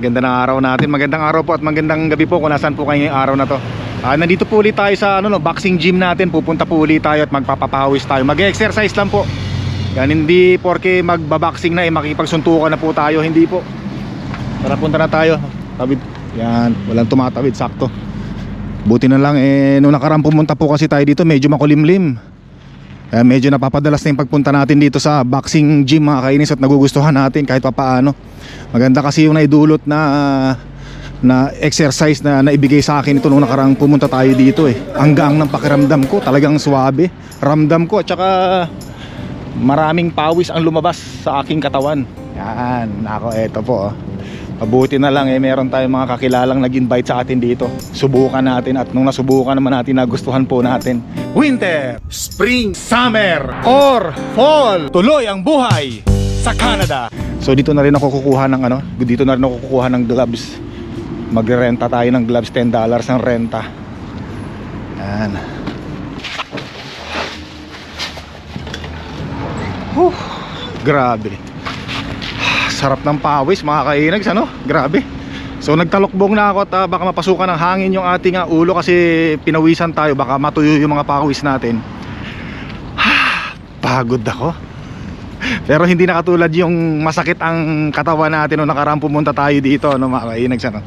Ganda ng araw natin. Magandang araw po at magandang gabi po kung nasaan po kayo ngayong araw na to. Ah, nandito po ulit tayo sa ano, no, boxing gym natin. Pupunta po ulit tayo at magpapapawis tayo. Mag-exercise lang po. Yan, hindi porke magbaboxing na eh, makipagsuntukan na po tayo. Hindi po. Tara, punta na tayo. Tawid. Yan, walang tumatawid. Sakto. Buti na lang eh, nung nakaraan pumunta po kasi tayo dito, medyo makulimlim. Kaya medyo napapadalas na yung pagpunta natin dito sa boxing gym mga kainis at nagugustuhan natin kahit papaano. Maganda kasi yung naidulot na na exercise na naibigay sa akin ito nung nakarang pumunta tayo dito eh. Ang gaang ng pakiramdam ko, talagang suwabe. Ramdam ko at saka maraming pawis ang lumabas sa aking katawan. Yan, nako eto po oh. Mabuti na lang eh meron tayong mga kakilalang nag-invite sa atin dito. Subukan natin at nung nasubukan naman natin nagustuhan po natin. Winter, Spring, Summer, or Fall. Tuloy ang buhay sa Canada. So dito na rin ako kukuha ng ano, dito na rin ako kukuha ng gloves. Magrerenta tayo ng gloves, $10 ang renta. Yan. Huh, grabe. Sarap ng pawis mga kainags ano? Grabe. So nagtalokbong na ako at ah, baka mapasukan ng hangin yung ating ah, ulo kasi pinawisan tayo baka matuyo yung mga pawis natin. Pagod ako. Pero hindi na yung masakit ang katawan natin nung nakaraan pumunta tayo dito no mga kainags ano.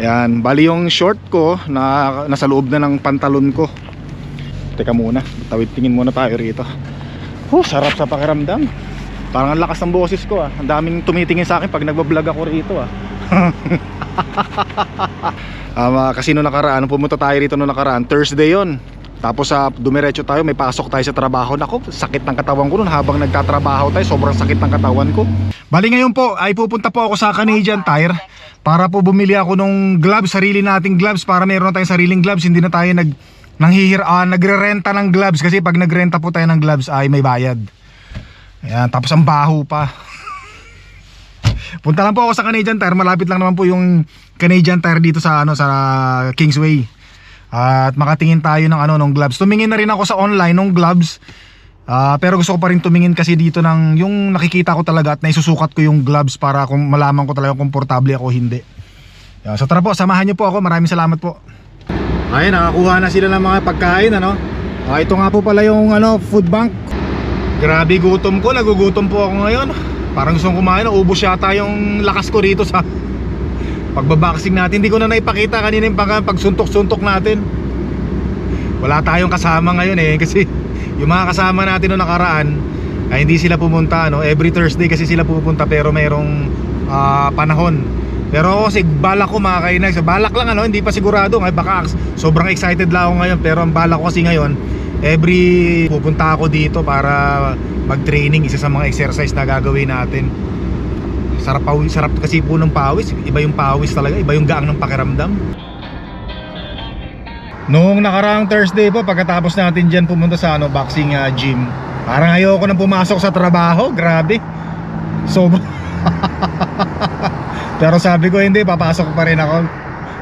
Yan, bali yung short ko na nasa loob na ng pantalon ko. Teka muna, tawid tingin muna tayo rito. Oh, sarap sa pakiramdam. Parang ang lakas ng boses ko ah. Ang daming tumitingin sa akin pag nagbablog ako rito ah. um, ah, kasi nung nakaraan, pumunta tayo rito nung nakaraan, Thursday yon. Tapos sa dumiretso tayo, may pasok tayo sa trabaho. Nako, sakit ng katawan ko nun habang nagtatrabaho tayo. Sobrang sakit ng katawan ko. Bali ngayon po, ay pupunta po ako sa Canadian Tire para po bumili ako nung gloves, sarili nating gloves para meron tayong sariling gloves. Hindi na tayo nag nanghihir, ah, nagre-renta ng gloves kasi pag nagrenta po tayo ng gloves ay may bayad. Ayan, tapos ang baho pa. Punta lang po ako sa Canadian Tire, malapit lang naman po yung Canadian Tire dito sa ano sa Kingsway. At makatingin tayo ng ano ng gloves. Tumingin na rin ako sa online ng gloves. Ah, pero gusto ko pa rin tumingin kasi dito ng yung nakikita ko talaga at naisusukat ko yung gloves para kung malaman ko talaga kung komportable ako hindi. Yan, so tara po, samahan niyo po ako. Maraming salamat po. Ayun, nakakuha na sila ng mga pagkain ano. Ah, ito nga po pala yung ano food bank. Grabe gutom ko, nagugutom po ako ngayon. Parang gusto kumain, ubos yata yung lakas ko rito sa pagbaboxing natin. Hindi ko na naipakita kanina yung pag pagsuntok-suntok natin. Wala tayong kasama ngayon eh kasi yung mga kasama natin noong nakaraan ay hindi sila pumunta no. Every Thursday kasi sila pupunta pero merong ah, panahon. Pero ako kasi balak ko mga kainags. Balak lang ano, hindi pa sigurado. Baka sobrang excited lang ako ngayon pero ang balak ko kasi ngayon every pupunta ako dito para mag-training isa sa mga exercise na gagawin natin. Sarap pawis, sarap kasi po ng pawis. Iba yung pawis talaga, iba yung gaang ng pakiramdam. Noong nakaraang Thursday po, pagkatapos natin dyan pumunta sa ano, boxing ah, gym, parang ayoko nang pumasok sa trabaho, grabe. Sobra. Pero sabi ko hindi, papasok pa rin ako.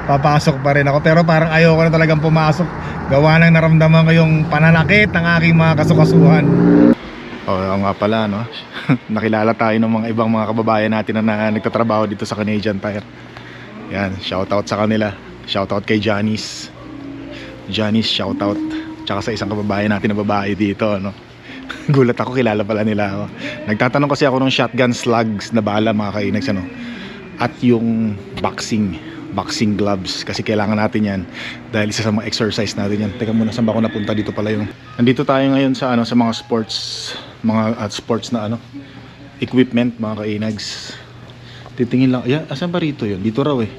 Papasok pa rin ako. Pero parang ayoko na talagang pumasok. Gawa nang naramdaman ko yung pananakit ng aking mga kasukasuhan. Oo oh, nga pala no. Nakilala tayo ng mga ibang mga kababayan natin na, na nagtatrabaho dito sa Canadian Tire. Yan, shoutout sa kanila. Shoutout kay Janice. Janice shoutout. Tsaka sa isang kababayan natin na babae dito no. Gulat ako, kilala pala nila ako. Nagtatanong kasi ako ng shotgun slugs na bala mga kainags ano. At yung boxing boxing gloves kasi kailangan natin yan dahil isa sa mga exercise natin yan. Teka muna saan ba ako napunta? Dito pala yung nandito tayo ngayon sa ano sa mga sports mga at sports na ano equipment mga kainags. Titingin lang yeah, asan ba rito yun? Dito raw eh.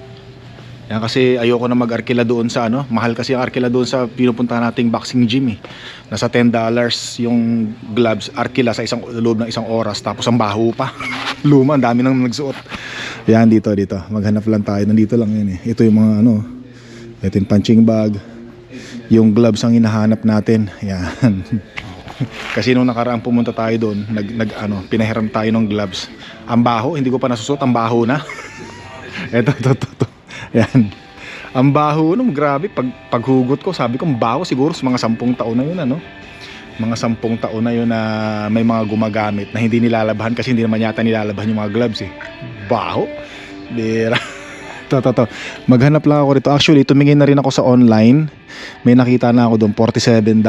Yan kasi ayoko na mag-arkila doon sa ano mahal kasi ang arkila doon sa pinupunta nating boxing gym eh. Nasa 10 dollars yung gloves arkila sa isang loob ng isang oras tapos ang baho pa. Luma ang dami nang nagsuot yan dito dito. Maghanap lang tayo. Nandito lang yun eh. Ito yung mga ano ito yung punching bag. Yung gloves ang hinahanap natin. Yan. Kasi nung nakaraang pumunta tayo doon nag, nag ano pinahiram tayo ng gloves. Ang baho hindi ko pa nasusuot ang baho na. Eto to to to yan. Ang baho nung grabe pag paghugot ko sabi ko ang baho siguro sa mga sampung taon na yun ano mga sampung taon na yun na may mga gumagamit na hindi nilalabhan kasi hindi naman yata nilalabhan yung mga gloves eh. Baho. Bira. to, to, to. Maghanap lang ako rito. Actually, tumingin na rin ako sa online. May nakita na ako doon, $47.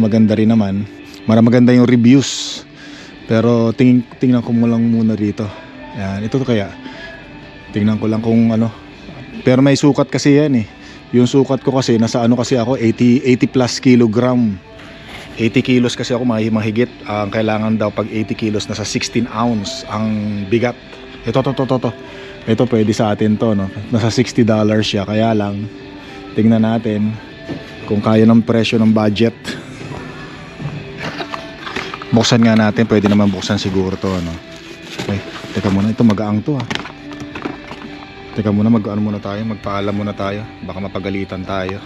Maganda rin naman. Mara maganda yung reviews. Pero tingin, tingnan ko mo lang muna rito. Yan, ito to kaya. Tingnan ko lang kung ano. Pero may sukat kasi yan eh. Yung sukat ko kasi, nasa ano kasi ako, 80, 80 plus kilogram. 80 kilos kasi ako mahi- mahigit. Ang kailangan daw pag 80 kilos, nasa 16 ounce ang bigat. Ito, to, to, to, to. Ito pwede sa atin to, no? Nasa 60 dollars siya. Kaya lang, tingnan natin kung kaya ng presyo ng budget. Buksan nga natin, pwede naman buksan siguro to, no? Okay, teka muna, ito magaang to, ah. Teka muna, mag-ano muna tayo, magpaalam muna tayo. Baka mapagalitan tayo.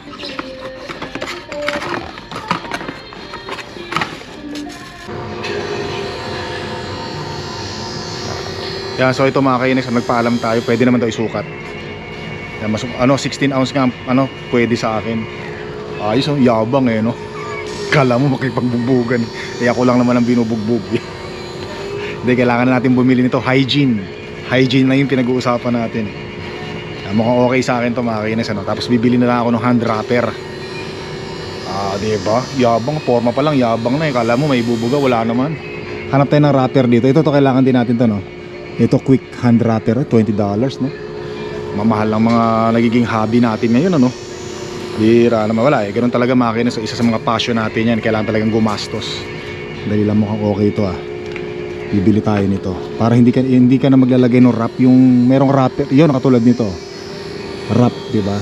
Yan, so ito mga kainis, nagpaalam tayo, pwede naman daw isukat. Yan, mas, ano, 16 ounce nga, ano, pwede sa akin. Ayos, oh, yabang eh, no? Kala mo makipagbubugan. Eh, ako lang naman ang binubugbog. Hindi, kailangan na natin bumili nito. Hygiene. Hygiene na yung pinag-uusapan natin. Ah, mukhang okay sa akin to mga kainis, ano? Tapos bibili na lang ako ng hand wrapper. Ah, di ba? Yabang, forma pa lang, yabang na eh. Kala mo may bubuga, wala naman. Hanap tayo ng wrapper dito. Ito to kailangan din natin to, no? Ito quick hand wrapper, $20 no? Mamahal lang mga nagiging hobby natin ngayon ano? Bira naman wala eh, ganun talaga makina so isa sa mga passion natin yan, kailangan talagang gumastos. Dali lang mukhang okay ito ah. Bibili tayo nito. Para hindi ka, hindi ka na maglalagay ng wrap Yung merong wrapper, yun katulad nito. Wrap, di ba?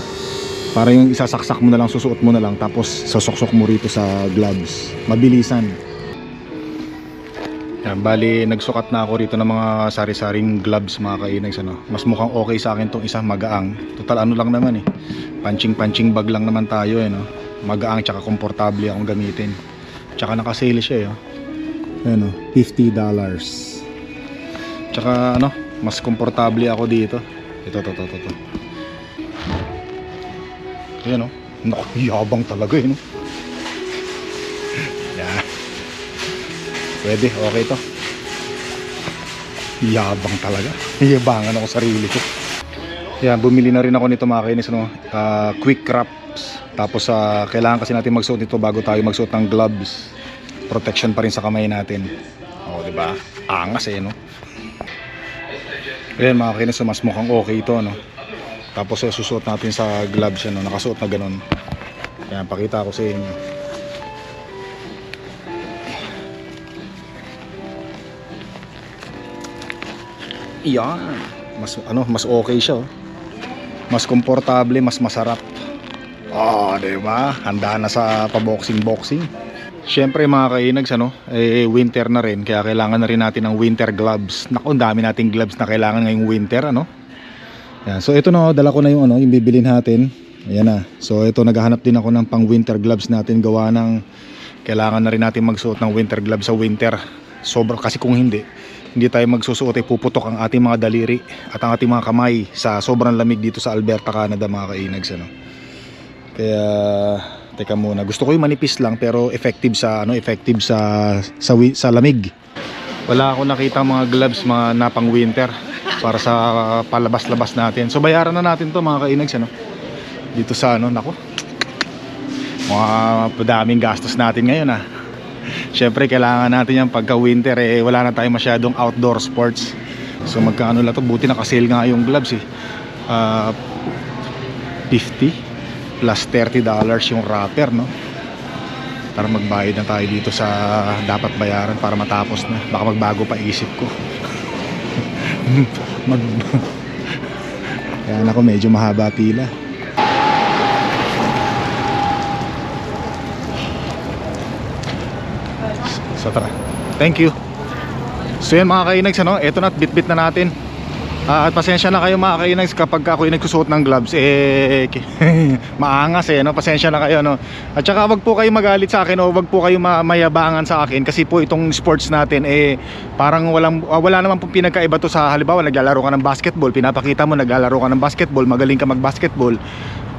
Para yung isasaksak mo na lang, susuot mo na lang Tapos sasoksok mo rito sa gloves. Mabilisan yan, bali nagsukat na ako rito ng mga sari-saring gloves mga kainags ano. Mas mukhang okay sa akin tong isa magaang. Total ano lang naman eh. Punching-punching bag lang naman tayo eh no. Magaang tsaka komportable akong gamitin. Tsaka naka-sale siya eh. oh. Ayan oh, $50. Tsaka ano, mas komportable ako dito. Ito, to, to, to, to. Ayan oh. Naku, talaga eh no. Pwede, okay to. Yabang talaga. Yabangan ako sarili ko. Yan, bumili na rin ako nito mga kainis, no? Ah, quick wraps. Tapos ah, kailangan kasi natin magsuot nito bago tayo magsuot ng gloves. Protection pa rin sa kamay natin. O, di ba? Angas eh, no? Ayan mga kainis, mas mukhang okay ito, no? Tapos eh, susuot natin sa gloves yan, no? Nakasuot na ganun. Ayan, pakita ko sa inyo. Yan. Mas ano, mas okay siya. oh. Mas komportable, mas masarap. Oh, 'di ba? Handa na sa pa-boxing-boxing. Siyempre mga kainags ano, eh winter na rin kaya kailangan na rin natin ng winter gloves. Ang dami nating gloves na kailangan ngayong winter ano. Yan. So ito na, oh, dala ko na yung ano, yung bibilin natin. Ayan na. So ito naghahanap din ako ng pang winter gloves natin gawa ng kailangan na rin natin magsuot ng winter gloves sa winter. Sobra kasi kung hindi, hindi tayo magsusuot ay puputok ang ating mga daliri at ang ating mga kamay sa sobrang lamig dito sa Alberta, Canada mga kainags ano. Kaya teka muna, gusto ko yung manipis lang pero effective sa ano, effective sa sa, sa lamig. Wala ako nakita mga gloves mga napang winter para sa palabas-labas natin. So bayaran na natin to mga kainags ano. Dito sa ano, nako. Mga padaming gastos natin ngayon ah. Siyempre kailangan natin yan pagka winter eh wala na tayong masyadong outdoor sports. So magkano lang to buti naka-sale nga yung gloves eh. Ah, 50 plus 30 dollars yung wrapper no. Para magbayad na tayo dito sa dapat bayaran para matapos na. Baka magbago pa isip ko. Mag Kaya ako medyo mahaba pila. So tara. Thank you. So yan mga kainags ano, eto na at bit-bit na natin. Ah, at pasensya na kayo mga kainags kapag ako yung nagsusuot ng gloves eh maangas eh no. Pasensya na kayo no. At saka wag po kayo magalit sa akin o wag po kayo ma- mayabangan sa akin kasi po itong sports natin eh parang walang ah, wala naman pong pinagkaiba to sa halimbawa naglalaro ka ng basketball, pinapakita mo naglalaro ka ng basketball, magaling ka mag-basketball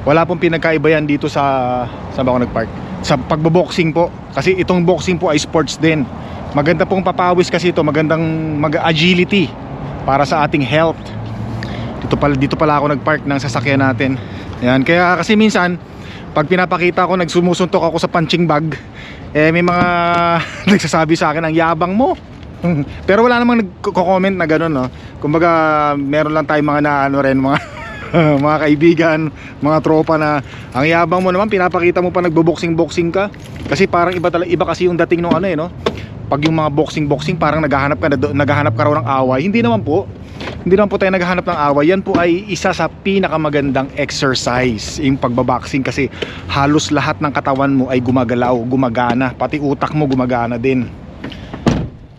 wala pong pinagkaiba yan dito sa saan ba ako nagpark sa pagboboxing po. Kasi itong boxing po ay sports din. Maganda pong papawis kasi ito. Magandang mag agility para sa ating health. Dito pala dito pala ako nagpark ng sasakyan natin. Yan kaya kasi minsan pag pinapakita ko nagsumusuntok ako sa punching bag eh may mga nagsasabi sa akin ang yabang mo. Pero wala namang nagko-comment na gano'n no? Kumbaga meron lang tayong mga na ano rin mga mga kaibigan, mga tropa na ang yabang mo naman pinapakita mo pa nagbo-boxing-boxing ka kasi parang iba talaga iba kasi yung dating nung ano eh no. Pag yung mga boxing-boxing parang naghahanap ka na, naghahanap ka raw ng away. Hindi naman po. Hindi naman po tayo naghahanap ng away. Yan po ay isa sa pinakamagandang exercise yung pagbaboxing kasi halos lahat ng katawan mo ay gumagalaw, gumagana, pati utak mo gumagana din.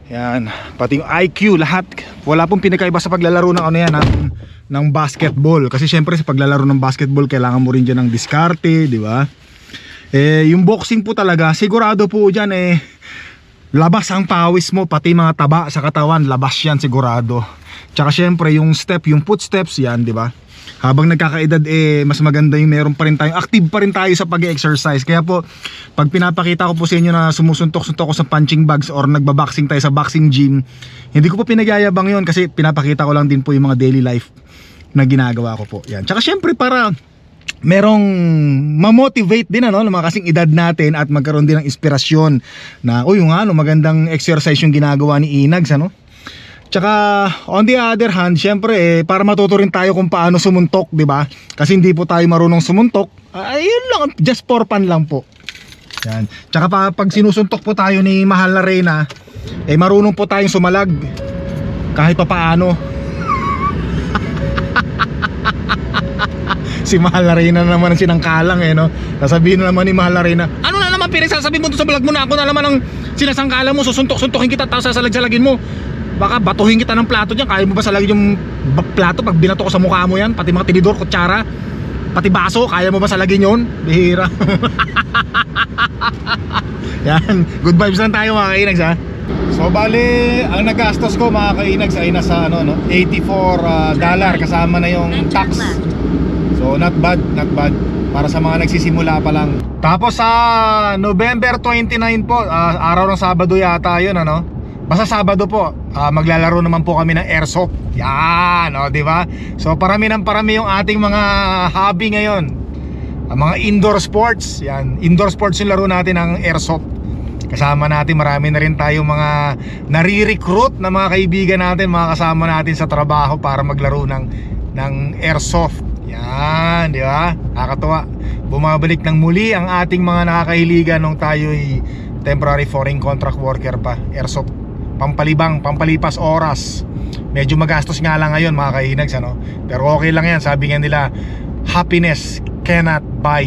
Yan, pati yung IQ lahat. Wala pong pinakaiba sa paglalaro ng ano yan, ng, ng basketball. Kasi syempre sa paglalaro ng basketball kailangan mo rin dyan ng diskarte, di ba? Eh, yung boxing po talaga, sigurado po dyan eh, labas ang pawis mo, pati mga taba sa katawan, labas yan sigurado. Tsaka syempre yung step, yung footsteps yan, di ba? Habang nagkakaedad eh mas maganda yung meron pa rin tayo, active pa rin tayo sa pag-exercise. Kaya po pag pinapakita ko po sa inyo na sumusuntok-suntok ko sa punching bags or nagbaboxing tayo sa boxing gym, hindi ko po pinagyayabang yon kasi pinapakita ko lang din po yung mga daily life na ginagawa ko po. Yan. Tsaka syempre para merong ma-motivate din ano, ng mga kasing edad natin at magkaroon din ng inspirasyon na uy yung ano magandang exercise yung ginagawa ni Inags ano. Tsaka on the other hand, syempre eh, para matuto rin tayo kung paano sumuntok, 'di ba? Kasi hindi po tayo marunong sumuntok. Ayun lang, just for fun lang po. Yan. Tsaka pa, pag sinusuntok po tayo ni Mahal na Reyna, eh marunong po tayong sumalag. Kahit pa paano. Si Mahal na Reyna na naman ang sinangkalang eh no. Sasabihin na naman ni Mahal na Reyna, ano na naman pinagsasabi mo doon sa vlog mo na ako na naman ang sinasangkala mo, susuntok-suntokin kita tapos sasalag-salagin mo. Baka batuhin kita ng plato diyan. Kaya mo ba salagin yung plato pag binato ko sa mukha mo yan? Pati mga tinidor, kutsara, pati baso, kaya mo ba salagin yon? Bihira. yan, good vibes lang tayo mga kainags ha. So bali, ang nagastos ko mga kainags ay nasa ano, no, 84 ah, dollar kasama na yung tax. So not bad, not bad para sa mga nagsisimula pa lang. Tapos sa November 29 po, ah, araw ng Sabado yata 'yun ano. Basta Sabado po, ah, maglalaro naman po kami ng airsoft. Yan, oh, 'di ba? So parami ng parami yung ating mga hobby ngayon. Ang mga indoor sports, yan. Indoor sports yung laro natin ng airsoft. Kasama natin, marami na rin tayong mga nare-recruit na mga kaibigan natin, mga kasama natin sa trabaho para maglaro ng, ng airsoft. Yan, di ba? Nakakatuwa. Bumabalik ng muli ang ating mga nakakahiligan nung tayo'y temporary foreign contract worker pa. Airsoft. Pampalibang, pampalipas oras. Medyo magastos nga lang ngayon mga kahinags ano. Pero okay lang yan. Sabi nga nila, happiness cannot buy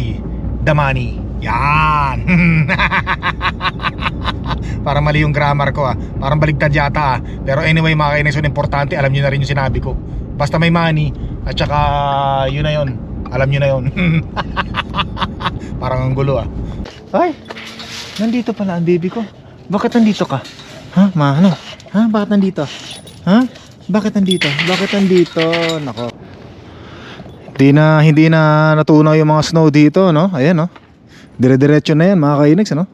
the money. Yan. Parang mali yung grammar ko ah. Parang baligtad yata ah. Pero anyway mga yun importante. Alam nyo na rin yung sinabi ko. Basta may money at saka yun na yun. Alam nyo na yun. Parang ang gulo ah. Ay, nandito pala ang baby ko. Bakit nandito ka? Ha, ma, ano? Ha, bakit nandito? Ha? Bakit nandito? Bakit nandito? Nako. Hindi na hindi na natunaw yung mga snow dito, no? Ayan, no. Dire-diretso na yan, mga kainags, no?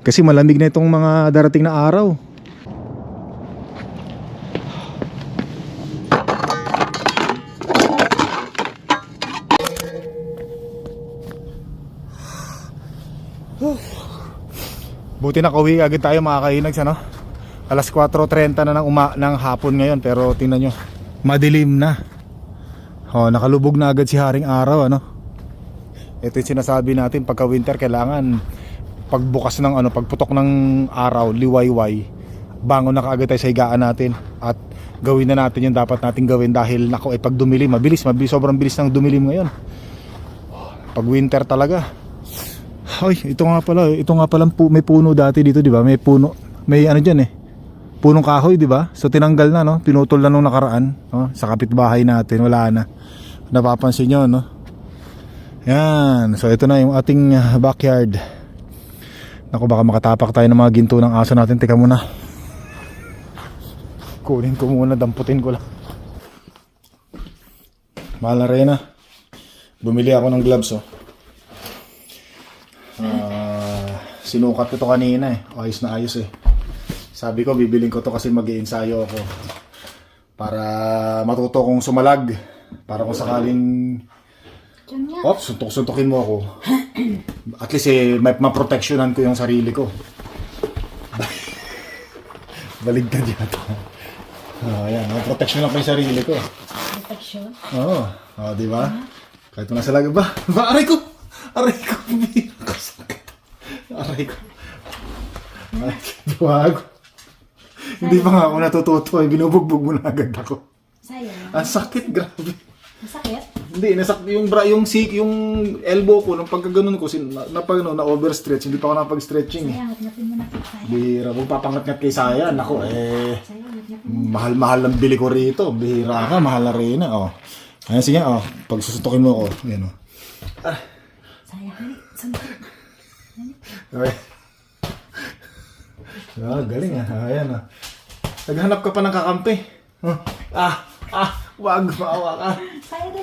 Kasi malamig na itong mga darating na araw. Buti na kauwi agad tayo mga kainags, ano? Alas 4.30 na ng, uma ng hapon ngayon pero tingnan nyo, madilim na. Oh, nakalubog na agad si Haring Araw, ano? Ito yung sinasabi natin pagka winter kailangan pagbukas ng ano, pagputok ng araw, liwayway, bangon na kaagad tayo sa higaan natin at gawin na natin yung dapat nating gawin dahil nako ay pag dumilim, mabilis, mabilis, sobrang bilis ng dumilim ngayon. Pag winter talaga. Ay, ito nga pala, ito nga pala may puno dati dito, 'di ba? May puno, may ano diyan eh. Punong kahoy, 'di ba? So tinanggal na, no? Pinutol na nung nakaraan, no? Sa kapitbahay natin, wala na. Napapansin niyo, no? Yan. So ito na yung ating uh, backyard. Naku baka makatapak tayo ng mga ginto ng aso natin. Teka muna. Kunin ko muna, damputin ko lang. Mahal na Reyna. Bumili ako ng gloves, oh. Ah, sinukat ko to kanina eh. Ayos na ayos eh. Sabi ko, bibiling ko to kasi mag ensayo ako. Para matuto kong sumalag. Para kung sakaling. Oh, suntok-suntokin mo ako. At least eh, may maproteksyonan ko yung sarili ko. Baligtad yata. Oh, ayan, maproteksyonan ko yung sarili ko. Protection. Oo, oh, di ba? Kahit mo nasa laga ba? Ba, aray ko! Aray ko! Aray ko. Aray ko. Wag. Hindi pa nga ako natututo eh. Binubugbog mo na agad ako. Sayang. Ang sakit, grabe. Masakit? Hindi, nasak yung bra, yung sik, yung elbow ko nung pagkaganon ko sin na, na, pag, no, na overstretch, hindi pa ako napag-stretching. eh. Sayang, ngapin mo na kit. Sayang. Bihira, kung papangat-ngat kay Saya, nako eh, Sayang, mahal-mahal ang bili ko rito. Bihira ka, mahal na rin oh. Ayan, sige, oh, pag susutukin mo ako, yan oh. Sayang, hali. Sandali. Okay. Ah, galing ah, ayan ah. Naghanap ka pa ng kakampi. Huh? Ah, ah, wag, maawa ka.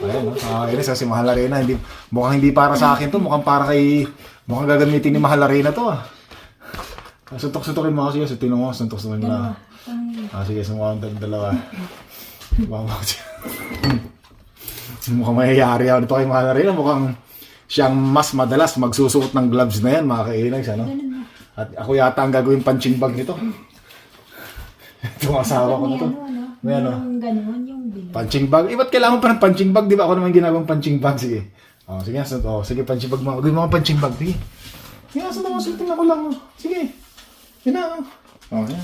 Ayan, oh. ah, yun, si Mahal Arena. Hindi, mukhang hindi para sa akin to. Mukhang para kay... Mukhang gagamitin ni Mahal Arena to ah. Ah, Suntok-suntokin mo kasi. Sa tinong mo, suntok-suntokin mo na. Ah, sige, sumuha ang dalawa. Ko siya. mukhang mayayari ako dito kay Mahal Arena. Mukhang siyang mas madalas magsusuot ng gloves na yan, mga kainags, ano? At ako yata ang gagawin punching bag nito. Itong asawa ko na to. ano, ano? May ano? Yung ganun, yung bilog. Punching bag? Eh, ba't kailangan mo pa ng punching bag? Di ba ako naman ginagawang punching bag? Sige. Oh, sige, sunod. Oh, sige, punching bag mo. Gawin mo punching bag. Sige. Sige, sunod mo. Sunod ako lang. oh. Sige. Yun na. oh. Oh, yan.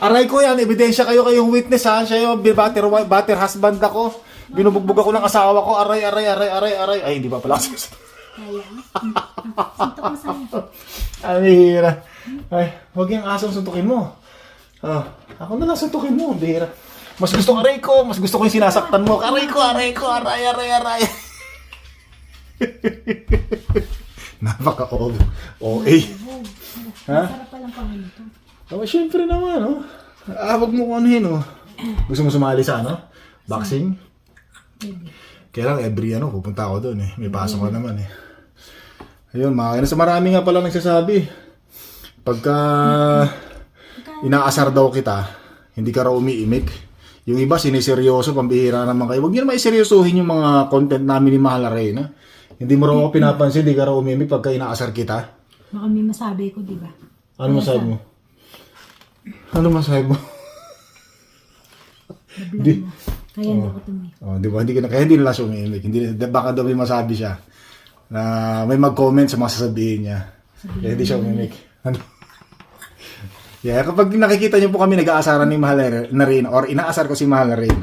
Aray ko yan. Ebidensya kayo kayong witness ha. Siya yung batter, wi- batter husband ako. Binubugbog ako ng asawa ko. Aray, aray, aray, aray, aray. Ay, hindi pa pala. Sayang. Suntok mo sayang. Ay, hira. Ay, huwag yung asong suntukin mo. Ah, ako na lang suntukin mo. Bihira. Mas gusto ko aray ko. Mas gusto ko yung sinasaktan mo. Aray ko, aray ko, aray, aray, aray. Napaka o OA. Ha? Sarap palang pangalan to. Oh, syempre naman, oh. Ah, wag mo kung anuhin, oh. Gusto mo sumali sa ano? Boxing? Baby. Kaya lang, every ano, pupunta ako doon eh. May pasok ko naman eh. Ayun, mga kainan. Sa marami nga pala nagsasabi. Pagka inaasar daw kita, hindi ka raw umiimik. Yung iba, siniseryoso, pambihira naman kayo. Huwag niyo naman iseryosohin yung mga content namin ni Mahal Arena. Hindi mo raw ako pinapansin, hindi ka raw umimik pagka inaasar kita. Baka may masabi ko, di ba? Ano masabi mo? Ano masabi mo? Di. Kaya hindi ko tumi. Oh, di ba? Hindi ka na, kaya hindi nila siya umiimik. Hindi, baka daw may masabi siya na may mag-comment sa mga sasabihin niya. Kaya hindi siya umimik. Ano? yeah, kapag nakikita niyo po kami nag-aasaran ni Mahal na rin or inaasar ko si Mahal na rin,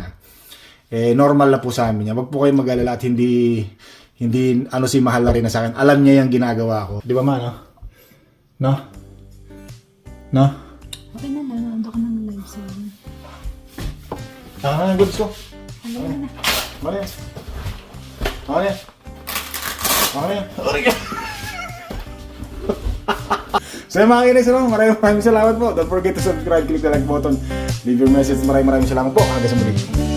eh, normal na po sa amin yan. Wag po kayong mag-alala at hindi hindi ano si Mahal na rin sa akin. Alam niya yung ginagawa ko. Di ba ma, no? No? No? Okay na, nanonood ako ng live sa inyo. Ah, goods ko. Ano na? Ano yan? Ano yan? Ano yan? So yung mga kinis, no? maraming maraming salamat po. Don't forget to subscribe, click the like button, leave your message. Maraming maraming salamat po. Hanggang sa muli.